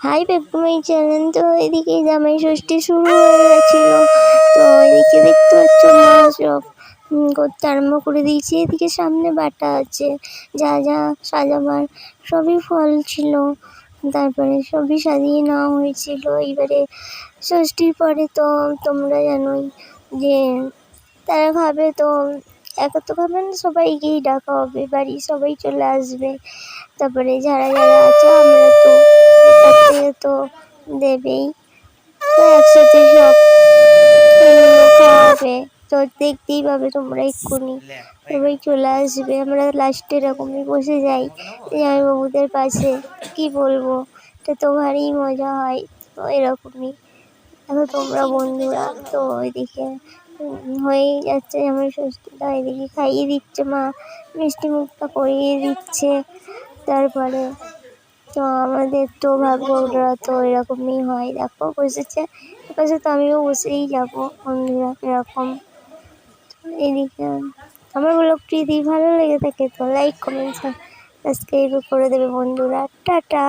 High পেপুমাই channel. তো এদিকে জামাই ষষ্ঠী শুরু হয়ে গেছিল। তো এদিকে দেখতে পাচ্ছ, মা সব করতে আরম্ভ করে দিয়েছি। এদিকে সামনে বাটা আছে। যা যা সাজাবার সবই ফল ছিল। তারপরে সবই সাজিয়ে নেওয়া হয়েছিল। এবারে ষষ্ঠীর পরে তো তোমরা জানোই যে তারা খাবে তো, একা তো খাবে না, সবাইকেই ডাকা হবে। বাড়ি সবাই চলে আসবে। তারপরে যারা যারা আছে, আমরা তো দেবেই। একসাথে সব খাওয়াবে। তো দেখতেই পাবে তোমরা এক্ষুনি। সবাই চলে আসবে। আমরা লাস্টে এরকমই বসে যাই। জামাইবাবুদের পাশে কি বলব? তো ভারী মজা হয়। এরকমই। এখন তোমরা বন্ধুরা। তো ওইদিকে হয়েই যাচ্ছে। আমার ষষ্ঠীটা এদিকে খাইয়ে দিচ্ছে মা। মিষ্টি মুখটা করিয়ে দিচ্ছে। তারপরে তো আমাদের তো ভাগ্যরা তো এরকমই হয়। দেখো বসেছে। বসে তো আমিও বসেই যাব। বন্ধুরা, এরকম। এদিকে আমার ব্লগটি যদি ভালো লেগে থাকে তো লাইক কমেন্ট সাবস্ক্রাইব করে দেবে বন্ধুরা। টাটা।